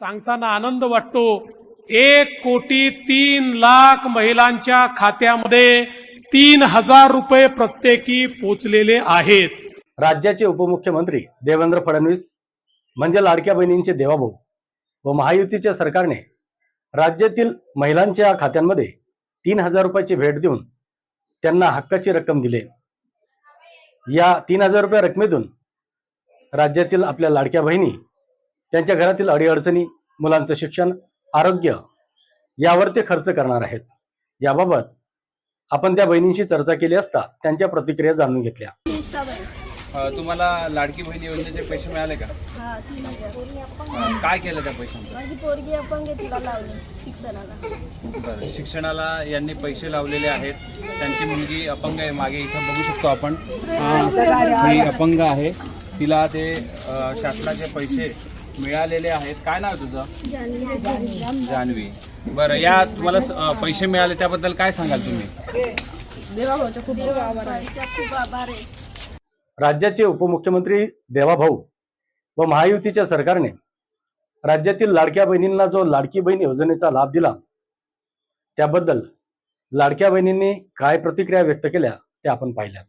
सांगताना आनंद वाटतो. एक कोटी तीन लाख महिलांच्या खात्यामध्ये तीन हजार रुपये प्रत्येकी पोचलेले आहेत. राज्याचे उपमुख्यमंत्री देवेंद्र फडणवीस म्हणजे लाडक्या बहिणींचे देवाभाऊ व महायुतीच्या सरकारने राज्यातील महिलांच्या खात्यांमध्ये तीन हजार रुपयाची भेट देऊन त्यांना हक्काची रक्कम दिली. या तीन हजार रुपये रकमेतून राज्यातील आपल्या लाडक्या बहिणी त्यांच्या घरातील अडीअडचणी मुलांचं शिक्षण आरोग्य यावर ते खर्च करणार आहेत. याबाबत आपण त्या बहिणींशी चर्चा केली असता त्यांच्या प्रतिक्रिया जाणून घेतल्या. तुम्हाला लाडकी बहीण योजनेचे पैसे मिळाले का? हा तीन हजार. अ, काय केलं त्या पैशांचं? माझी पोरगी अपंग आहे तिला लावली शिक्षणाला. बरं शिक्षणाला यांनी पैसे लावलेले आहेत. त्यांची मुलगी अपंग आहे मागे इथं बघू शकतो आपण. अ, ही अपंग आहे. तिला ते अ, शासनाचे पैसे मिळालेले आहेत. काय नाव आहे तुझं? जान्हवी. बरं या तुम्हाला स- अ, पैसे मिळाले त्याबद्दल काय सांगाल तुम्ही? देवाबाईच्या खूप आभार आहे. राज्याचे उपमुख्यमंत्री देवाभाऊ व महायुतीच्या सरकारने राज्यातील लाडक्या बहिणींना जो लाडकी बहीण योजनेचा लाभ दिला त्याबद्दल लाडक्या बहिणींनी काय प्रतिक्रिया व्यक्त केल्या त्या आपण पाहिल्या